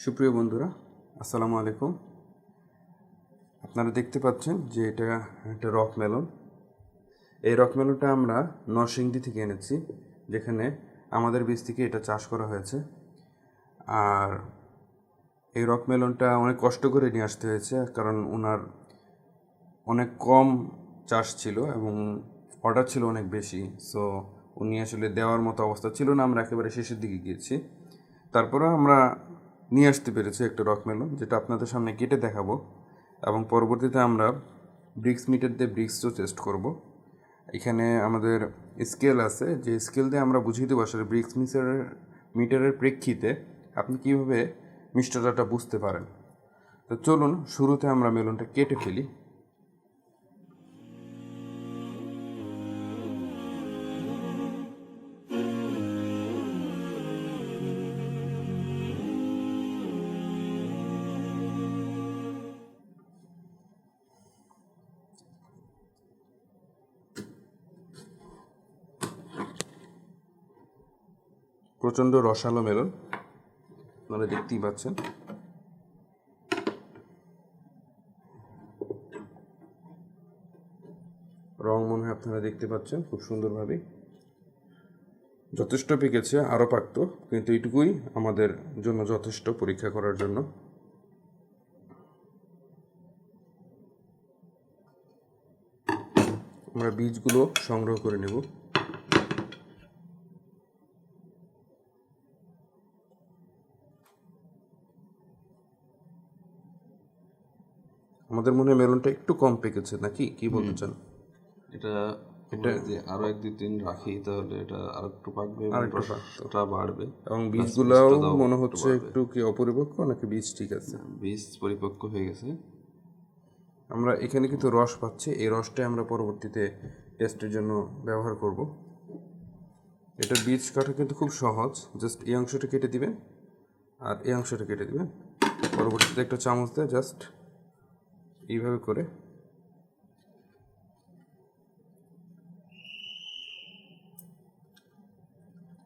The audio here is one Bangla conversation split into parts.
সুপ্রিয় বন্ধুরা, আসসালামু আলাইকুম। আপনারা দেখতে পাচ্ছেন যে এটা একটা রক মেলন। এই রক মেলনটা আমরা নরসিংদী থেকে এনেছি, যেখানে আমাদের বীজ থেকে এটা চাষ করা হয়েছে। আর এই রক মেলনটা অনেক কষ্ট করে নিয়ে আসতে হয়েছে, কারণ ওনার অনেক কম চাষ ছিল এবং অর্ডার ছিল অনেক বেশি। সো উনি আসলে দেওয়ার মতো অবস্থা ছিল না, আমরা একেবারে শেষের দিকে গিয়েছি। তারপরে আমরা নিয়ে আসতে পেরেছি একটা রক মেলন যেটা আপনাদের সামনে কেটে দেখাবো। এবং পরবর্তীতে আমরা ব্রিক্স মিটার দিয়ে ব্রিক্সও টেস্ট করব। এখানে আমাদের স্কেল আছে, যে স্কেল দিয়ে আমরা বুঝিয়ে দেবো আসলে ব্রিক্স মিটারের মিটারের প্রেক্ষিতে আপনি কীভাবে মিষ্টতাটা বুঝতে পারেন। তো চলুন, শুরুতে আমরা মেলনটা কেটে ফেলি। প্রচণ্ড রসালো মেলন। আপনারা দেখতেই পাচ্ছেন। রং মনে হয় আপনারা দেখতে পাচ্ছেন খুব সুন্দরভাবে। যথেষ্ট পেকেছে, আরও পাকত, কিন্তু এইটুকুই আমাদের জন্য যথেষ্ট পরীক্ষা করার জন্য। আমরা বীজগুলো সংগ্রহ করে নেব। আমাদের মনে হয় মেলনটা একটু কম পেকেছে নাকি? কি বলতে চান? এটা এটা যে আরও এক দুই দিন রাখি তাহলে এটা আর একটু পাকবে। রসটা বাড়বে। এবং বীজগুলাও মনে হচ্ছে একটু কি অপরিপক্ক নাকি বীজ ঠিক আছে? বীজ পরিপক্ক হয়ে গেছে। আমরা এখানে কিন্তু রস পাচ্ছি এই রসটাই আমরা পরবর্তীতে টেস্টের জন্য ব্যবহার করব। এটা বীজ কাটা কিন্তু খুব সহজ জাস্ট এই অংশটা কেটে দিবেন আর এই অংশটা কেটে দিবেন। পরবর্তীতে একটা চামচ দিয়ে জাস্ট এইভাবে করে।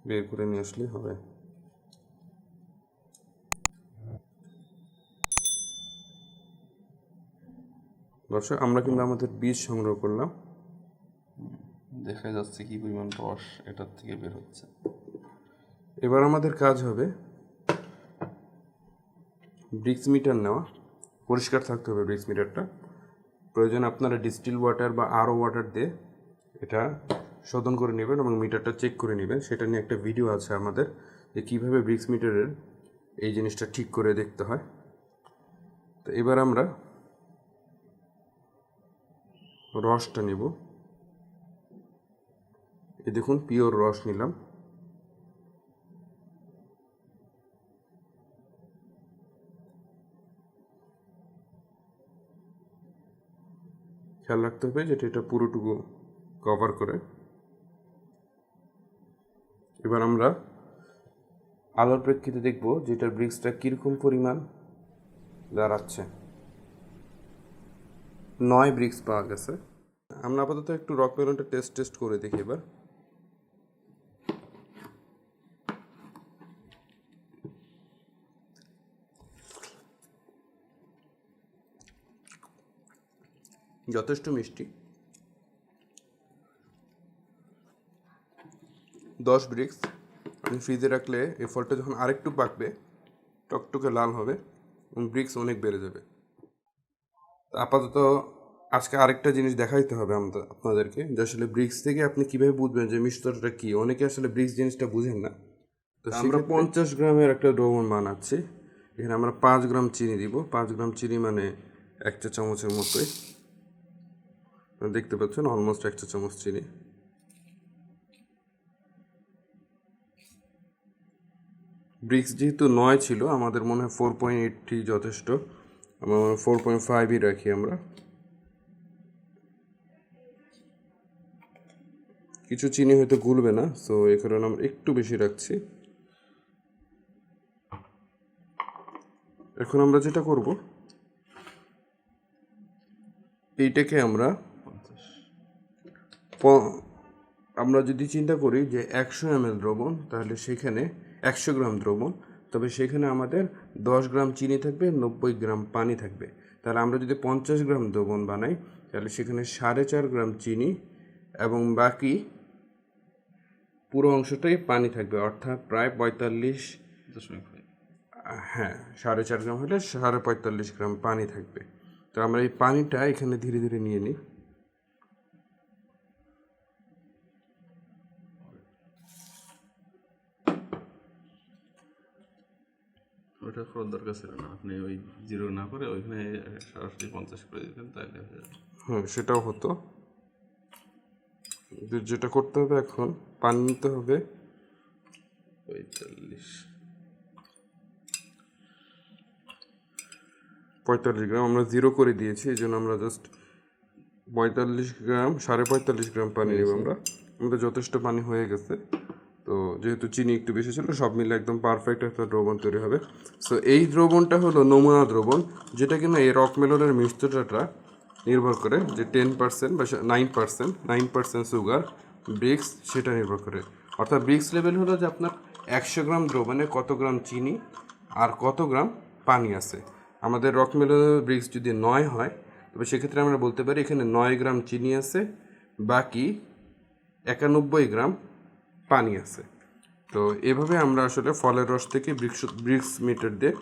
বের করে নিয়ে আসলেই হবে। দর্শক আমরা কিন্তু আমাদের বীজ সংগ্রহ করলাম। দেখা যাচ্ছে কি পরিমাণ রস এটার থেকে বের হচ্ছে। এবার আমাদের কাজ হবে ব্রিক্স মিটার নেওয়া। পরিষ্কার থাকতে হবে ব্রিক্স মিটারটা প্রয়োজন আপনারা ডিস্টিল ওয়াটার বা আরও ওয়াটার দিয়ে এটা শোধন করে নেবেন এবং মিটারটা চেক করে নেবেন। সেটা নিয়ে একটা ভিডিও আছে আমাদের যে কীভাবে ব্রিক্স মিটারের এই জিনিসটা ঠিক করে দেখতে হয়। তো এবার আমরা রসটা নেব। এ দেখুন পিওর রস নিলাম। খেয়াল রাখতে হবে যেটা এটা পুরোটুকু কভার করে। এবার আমরা আলোর প্রেক্ষিতে দেখব যেটার ব্রিক্সটা কীরকম পরিমাণ দাঁড়াচ্ছে। নয় ব্রিক্স পাওয়া গেছে। আমরা আপাতত একটু রক মেলনটা টেস্ট টেস্ট করে দেখি এবার। যথেষ্ট মিষ্টি। দশ ব্রিক্স আপনি ফ্রিজে রাখলে এই ফলটা যখন আরেকটু পাকবে টকটকে লাল হবে এবং ব্রিক্স অনেক বেড়ে যাবে। তা আপাতত আজকে আরেকটা জিনিস দেখাইতে হবে আমাদের আপনাদেরকে যে আসলে ব্রিক্স থেকে আপনি কীভাবে বুঝবেন যে মিষ্টটা কী? অনেকে আসলে ব্রিক্স জিনিসটা বুঝেন না। তো আমরা পঞ্চাশ গ্রামের একটা দ্রবণ বানাচ্ছি। এখানে আমরা পাঁচ গ্রাম চিনি দিব। পাঁচ গ্রাম চিনি মানে এক চা চামচের মতোই। দেখতে পাচ্ছেন অলমোস্ট এক চা চামচ চিনি। ব্রিক্স যেহেতু নয় ছিল, আমাদের মনে হয় ফোর পয়েন্ট এইটটি যথেষ্ট। আমার মনে হয় ফোর পয়েন্ট ফাইভই রাখি আমরা। কিছু চিনি হয়তো গুলবে না সো এই কারণে আমরা একটু বেশি রাখছি। এখন আমরা যেটা করব, এইটাকে আমরা আমরা যদি চিন্তা করি যে একশো এম দ্রবণ তাহলে সেখানে একশো গ্রাম দ্রবণ তবে সেখানে আমাদের দশ গ্রাম চিনি থাকবে নব্বই গ্রাম পানি থাকবে। তাহলে আমরা যদি পঞ্চাশ গ্রাম দ্রবণ বানাই তাহলে সেখানে সাড়ে চার গ্রাম চিনি এবং বাকি পুরো অংশটাই পানি থাকবে অর্থাৎ প্রায় পঁয়তাল্লিশ দশমিক হ্যাঁ সাড়ে চার গ্রাম হলে সাড়ে পঁয়তাল্লিশ গ্রাম পানি থাকবে। তো আমরা এই পানিটা এখানে ধীরে ধীরে নিয়ে নিই। ওটা করার দরকার ছিল না। আপনি ওই জিরো না করে ওইখানে সরাসরি পঞ্চাশ করে দিতেন তাহলে হয়ে হ্যাঁ সেটাও হতো। যেটা করতে হবে এখন পানি নিতে হবে। পঁয়তাল্লিশ। পঁয়তাল্লিশ গ্রাম আমরা জিরো করে দিয়েছি এই জন্য আমরা জাস্ট পঁয়তাল্লিশ গ্রাম সাড়ে পঁয়তাল্লিশ গ্রাম পানি নেব আমরা। আমাদের যথেষ্ট পানি হয়ে গেছে। তো যেহেতু চিনি একটু বেশি ছিল, সব মিলে একদম পারফেক্ট একটা দ্রবণ তৈরি হবে। সো এই দ্রবণটা হলো নমুনা দ্রবণ, যেটা কিনা এই রক মেলনের মিষ্টতাটা নির্ভর করে যে টেন পার্সেন্ট বা nine percent nine percent sugar brix সেটা নির্ভর করে। অর্থাৎ ব্রিক্স লেভেল হলো যে আপনার একশো গ্রাম দ্রবণে কত গ্রাম চিনি আর কত গ্রাম পানি আছে। আমাদের রক মেলনের ব্রিক্স যদি নয় হয়, তবে সেক্ষেত্রে আমরা বলতে পারি এখানে নয় গ্রাম চিনি আছে, বাকি একানব্বই গ্রাম পানি আছে। তো এভাবে আমরা আসলে ফলের রস থেকে ব্রিক্স ব্রিক্স মিটার দিয়ে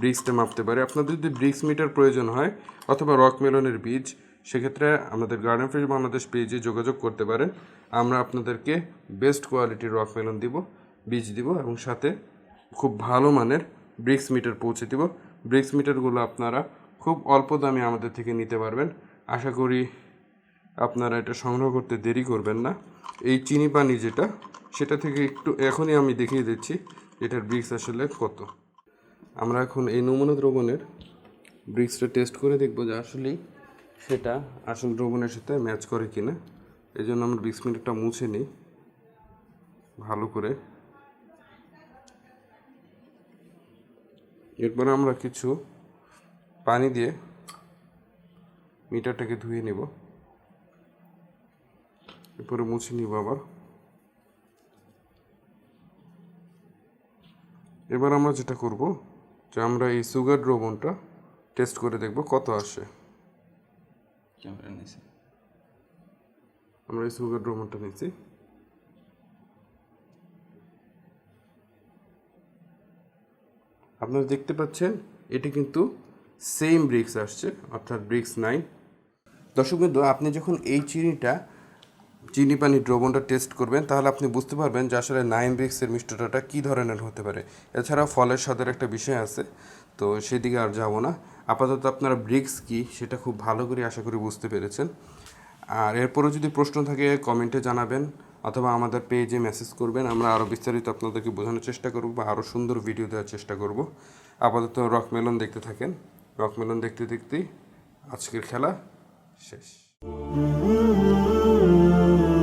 ব্রিক্সটা মাপতে পারি। আপনাদের যদি ব্রিক্স মিটার প্রয়োজন হয় অথবা রক মেলনের বীজ, সেক্ষেত্রে আমাদের গার্ডেন ফ্রেশ বাংলাদেশ পেজে যোগাযোগ করতে পারেন। আমরা আপনাদেরকে বেস্ট কোয়ালিটির রক মেলন দিব, বীজ দিব এবং সাথে খুব ভালো মানের ব্রিক্স মিটার পৌঁছে দিব। ব্রিক্স মিটারগুলো আপনারা খুব অল্প দামে আমাদের থেকে নিতে পারবেন। আশা করি আপনারা এটা সংগ্রহ করতে দেরি করবেন না। এই চিনি পানি যেটা সেটা থেকে একটু এখনই আমি দেখিয়ে দিচ্ছি, এটার ব্রিক্স আসলে কত। আমরা এখন এই নমুনা দ্রবণের ব্রিক্সটা টেস্ট করে দেখব যে আসলেই সেটা আসল দ্রবণের সাথে ম্যাচ করে কিনা। এই জন্য আমরা ব্রিক্স মিটারটা মুছে নিই, ভালো করে। এরপরে আমরা কিছু পানি দিয়ে মিটারটাকে ধুয়ে নিব। এরপরে মুছে নিব আবার। এবার আমরা যেটা করব যে আমরা এই সুগার দ্রবণটা টেস্ট করে দেখব কত আসে। আমরা এই সুগার দ্রবণটা নিচ্ছি। আপনারা দেখতে পাচ্ছেন এটি কিন্তু সেম ব্রিক্স আসছে অর্থাৎ ব্রিক্স নাইন দর্শক বিন্দু আপনি যখন এই চিনিটা চিনি পানি দ্রবণটা টেস্ট করবেন, তাহলে আপনি বুঝতে পারবেন যে আসলে নাইন ব্রিক্সের মিষ্টতাটা কী ধরনের হতে পারে। এছাড়া ফলের স্বাদের একটা বিষয় আছে, তো সেদিকে আর যাব না। আপাতত আপনারা ব্রিক্স কি, সেটা খুব ভালো করে আশা করি বুঝতে পেরেছেন। আর এরপরও যদি প্রশ্ন থাকে কমেন্টে জানাবেন, অথবা আমাদের পেজে মেসেজ করবেন, আমরা আরও বিস্তারিত আপনাদেরকে বোঝানোর চেষ্টা করব বা আরও সুন্দর ভিডিও দেওয়ার চেষ্টা করব। আপাতত রক মেলন দেখতে থাকেন। রক মেলন দেখতে দেখতেই আজকের খেলা শেষ। Ooh, ooh, ooh, ooh.